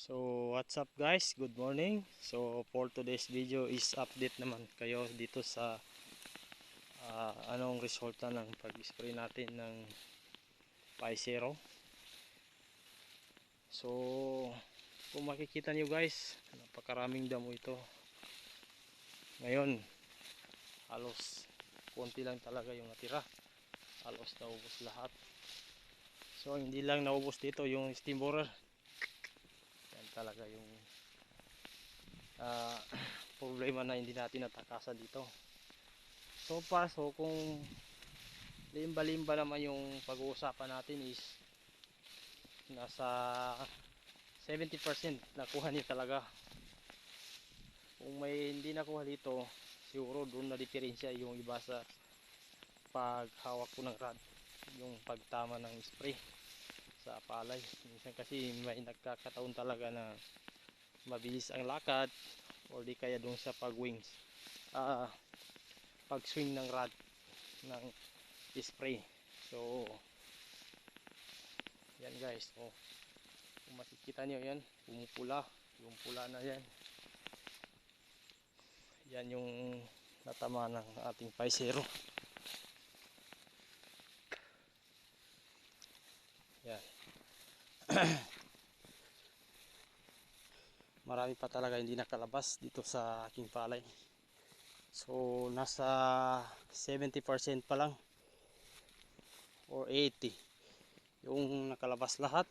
So what's up guys? Good morning. So for today's video is update naman kayo dito sa ah, anong resulta ng pag-spray natin ng Paisero. So kung makikita niyo guys, napakaraming damo ito. Ngayon, halos konti lang talaga yung natira. Halos naubos lahat. So hindi lang naubos dito yung steam borer talaga yung ah, problema na hindi natin natakasan dito. So far so kung limba-limba naman yung pag-uusapan natin is nasa 70% nakuha niya talaga. Kung may hindi nakuha dito siguro doon na diferensya yung iba sa paghawak ko ng rod yung pagtama ng spray sa palay. Minsan kasi may nagkakataon talaga na mabilis ang lakad or di kaya doon sa pag-wings. Ah, pag-swing ng rod ng spray. So, yan guys. So, kung makikita nyo yan, pumupula. Yung pula na yan. Yan yung natama ng ating paisero. Yan. Marami pa talaga hindi nakalabas dito sa aking palay. So, nasa 70% pa lang. Or 80. Yung nakalabas lahat.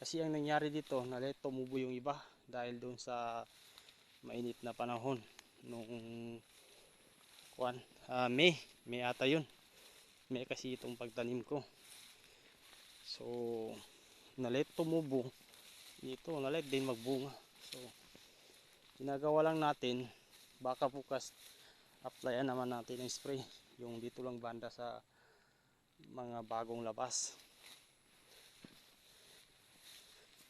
Kasi ang nangyari dito, nalit tumubo yung iba. Dahil doon sa mainit na panahon. Nung kuan, ah, May. May ata yun. May kasi itong pagtanim ko. So, nalit tumubo. Dito, nalit din magbunga. So, ginagawa lang natin, baka bukas applyan naman natin ng spray. Yung dito lang banda sa mga bagong labas.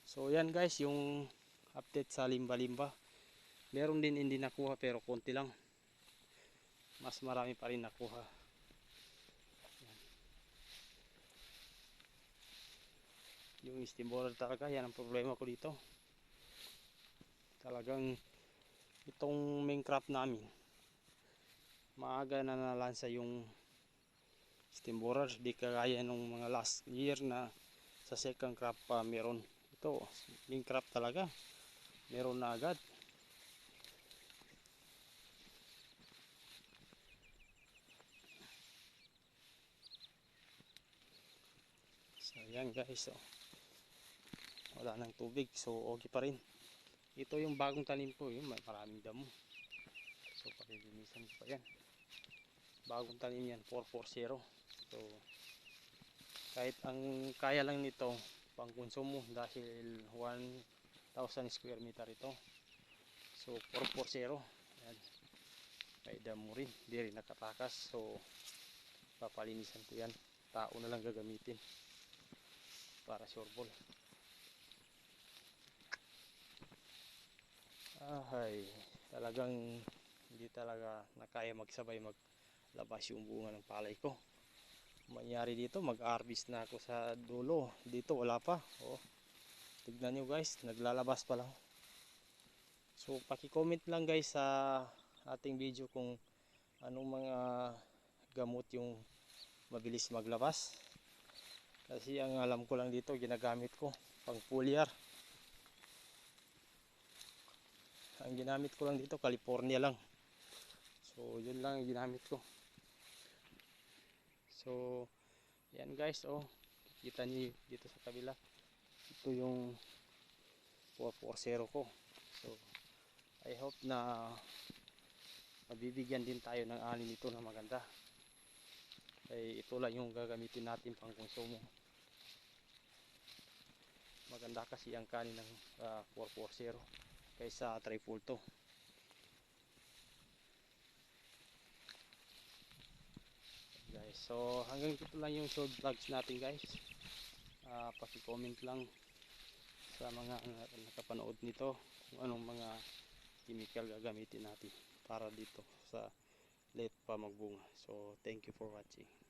So, yan guys, yung update sa limba-limba. Meron din hindi nakuha pero konti lang. Mas marami pa rin nakuha. Yung steam boiler talaga yan ang problema ko dito. Talagang itong main craft namin maaga na nalansa yung steam boiler di kagaya nung mga last year na sa second craft pa meron. Ito main craft talaga. Meron na agad. So yan guys oh wala nang tubig so okay pa rin. Ito yung bagong tanim ko yun maraming damo. So palilinisan ko pa yan. Bagong tanim yan 440 so kahit ang kaya lang nito pang konsumo dahil 1,000 square meter ito. So 440 yan may damo rin di rin nakatakas. So papalinisan ko yan. Tao na lang gagamitin para sure ball Ahay, talagang hindi talaga nakaya magsabay maglabas yung bunga ng palay ko. Mangyari dito, mag-harvest na ako sa dulo. Dito wala pa. Oh. Tignan nyo guys, naglalabas pa lang. So, paki-comment lang guys sa ating video kung anong mga gamot yung mabilis maglabas. Kasi ang alam ko lang dito, ginagamit ko pang foliar. Ang ginamit ko lang dito California lang. So yun lang ang ginamit ko. So yan guys oh. Kita niyo dito sa kabila. Ito yung 440 ko. So I hope na mabibigyan din tayo ng ani nito na maganda. Ay ito lang yung gagamitin natin pang konsumo. Maganda kasi ang kanin ng uh, 440 kaysa triple to guys so hanggang dito lang yung short vlogs natin guys. Uh, paki-comment lang sa mga nakapanood nito kung anong mga chemical gagamitin natin para dito sa late pa magbunga. So thank you for watching